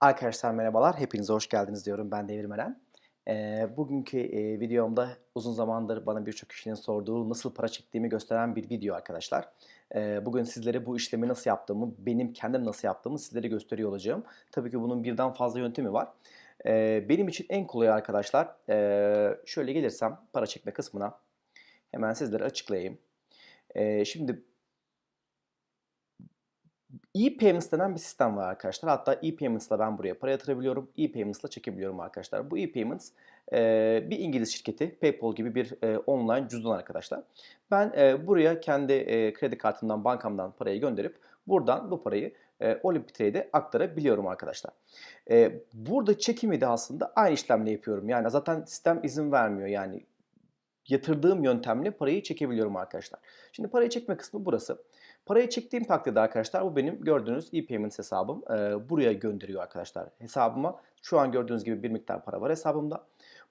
Arkadaşlar merhabalar, hepinize hoş geldiniz diyorum. Ben Devrim Eren. Eee, bugünkü eee, videomda uzun zamandır bana birçok kişinin sorduğu nasıl para çektiğimi gösteren bir video arkadaşlar. Eee, bugün sizlere bu işlemi nasıl yaptığımı, benim kendim nasıl yaptığımı sizlere gösteriyor olacağım. Tabii ki bunun birden fazla yöntemi var. Eee, benim için en kolayı arkadaşlar, eee, şöyle gelirsem para çekme kısmına hemen sizlere açıklayayım. Eee, şimdi E-Payments denen bir sistem var arkadaşlar. Hatta E-Payments'la ben buraya para yatırabiliyorum. E-Payments'la çekebiliyorum arkadaşlar. Bu E-Payments e, bir İngiliz şirketi. PayPal gibi bir e, online cüzdan arkadaşlar. Ben e, buraya kendi e, kredi kartımdan, bankamdan parayı gönderip buradan bu parayı e, Olympitrade'e aktarabiliyorum arkadaşlar. E, burada çekimi de aslında aynı işlemle yapıyorum. Yani zaten sistem izin vermiyor. Yani yatırdığım yöntemle parayı çekebiliyorum arkadaşlar. Şimdi parayı çekme kısmı burası. Parayı çektiğim takdirde arkadaşlar bu benim gördüğünüz e-payments hesabım. Ee, buraya gönderiyor arkadaşlar hesabıma. Şu an gördüğünüz gibi bir miktar para var hesabımda.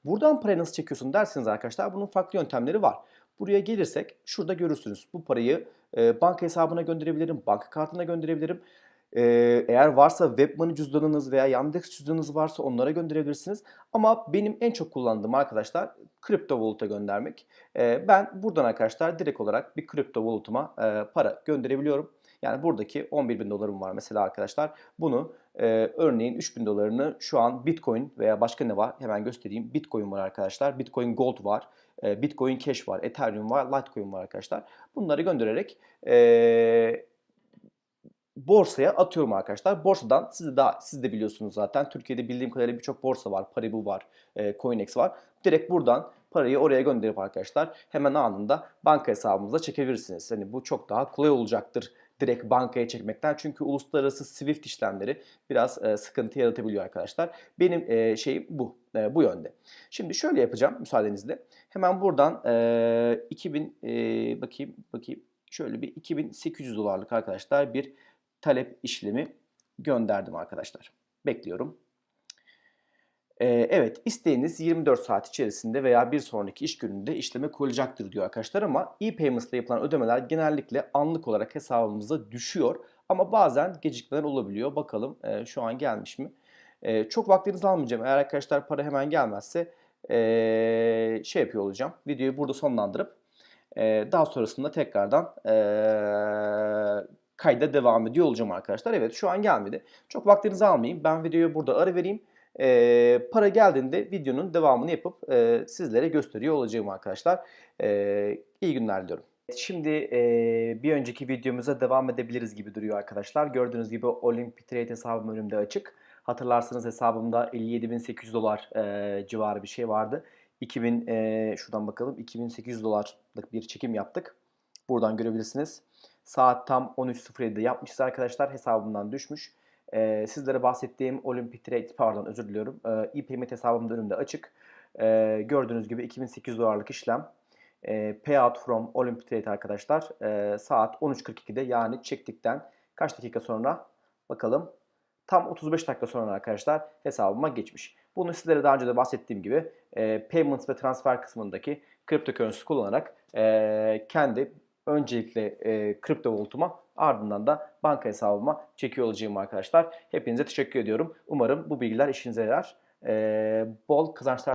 Buradan parayı nasıl çekiyorsun derseniz arkadaşlar bunun farklı yöntemleri var. Buraya gelirsek şurada görürsünüz. Bu parayı e, banka hesabına gönderebilirim, banka kartına gönderebilirim. Eğer varsa WebMoney cüzdanınız veya Yandex cüzdanınız varsa onlara gönderebilirsiniz. Ama benim en çok kullandığım arkadaşlar kripto wallet'a göndermek. Ben buradan arkadaşlar direkt olarak bir kripto wallet'ıma e, para gönderebiliyorum. Yani buradaki 11 bin dolarım var mesela arkadaşlar. Bunu e, örneğin 3 bin dolarını şu an Bitcoin veya başka ne var hemen göstereyim. Bitcoin var arkadaşlar. Bitcoin Gold var. e, Bitcoin Cash var. Ethereum var. Litecoin var arkadaşlar. Bunları göndererek e, borsaya atıyorum arkadaşlar. Borsadan siz de daha siz de biliyorsunuz zaten. Türkiye'de bildiğim kadarıyla birçok borsa var. Paribu var, e, Coinex var. Direkt buradan parayı oraya gönderip arkadaşlar hemen anında banka hesabınıza çekebilirsiniz. Hani bu çok daha kolay olacaktır direkt bankaya çekmekten. Çünkü uluslararası Swift işlemleri biraz e, sıkıntı yaratabiliyor arkadaşlar. Benim e, şeyim bu. E, bu yönde. Şimdi şöyle yapacağım müsaadenizle. Hemen buradan e, 2000 e, bakayım bakayım şöyle bir 2800 dolarlık arkadaşlar bir talep işlemi gönderdim arkadaşlar. Bekliyorum. Ee, evet isteğiniz 24 saat içerisinde veya bir sonraki iş gününde işleme koyulacaktır diyor arkadaşlar ama e-payments ile yapılan ödemeler genellikle anlık olarak hesabımıza düşüyor ama bazen gecikmeler olabiliyor. Bakalım e, şu an gelmiş mi? E, çok vaktinizi almayacağım. Eğer arkadaşlar para hemen gelmezse e, şey yapıyor olacağım. Videoyu burada sonlandırıp e, daha sonrasında tekrardan e, kayda devam ediyor olacağım arkadaşlar. Evet şu an gelmedi. Çok vaktinizi almayayım. Ben videoyu burada ara vereyim. E, para geldiğinde videonun devamını yapıp e, sizlere gösteriyor olacağım arkadaşlar. E, iyi günler diliyorum. Şimdi e, bir önceki videomuza devam edebiliriz gibi duruyor arkadaşlar. Gördüğünüz gibi Olympitrade hesabım önümde açık. Hatırlarsanız hesabımda 57.800 dolar e, civarı bir şey vardı. 2000 e, şuradan bakalım 2800 dolarlık bir çekim yaptık. Buradan görebilirsiniz. Saat tam 13.07'de yapmışız arkadaşlar. Hesabımdan düşmüş. Ee, sizlere bahsettiğim Olympitrade pardon özür diliyorum. Ee, e-payment hesabım da önümde açık. Ee, gördüğünüz gibi 2800 dolarlık işlem. Ee, payout from Olympitrade arkadaşlar. Ee, saat 13.42'de yani çektikten kaç dakika sonra bakalım. Tam 35 dakika sonra arkadaşlar hesabıma geçmiş. Bunu sizlere daha önce de bahsettiğim gibi e, payments ve transfer kısmındaki cryptocurrency kullanarak e, kendi öncelikle e, kripto voltuma ardından da banka hesabıma çekiyor olacağım arkadaşlar. Hepinize teşekkür ediyorum. Umarım bu bilgiler işinize yarar. E, bol kazançlar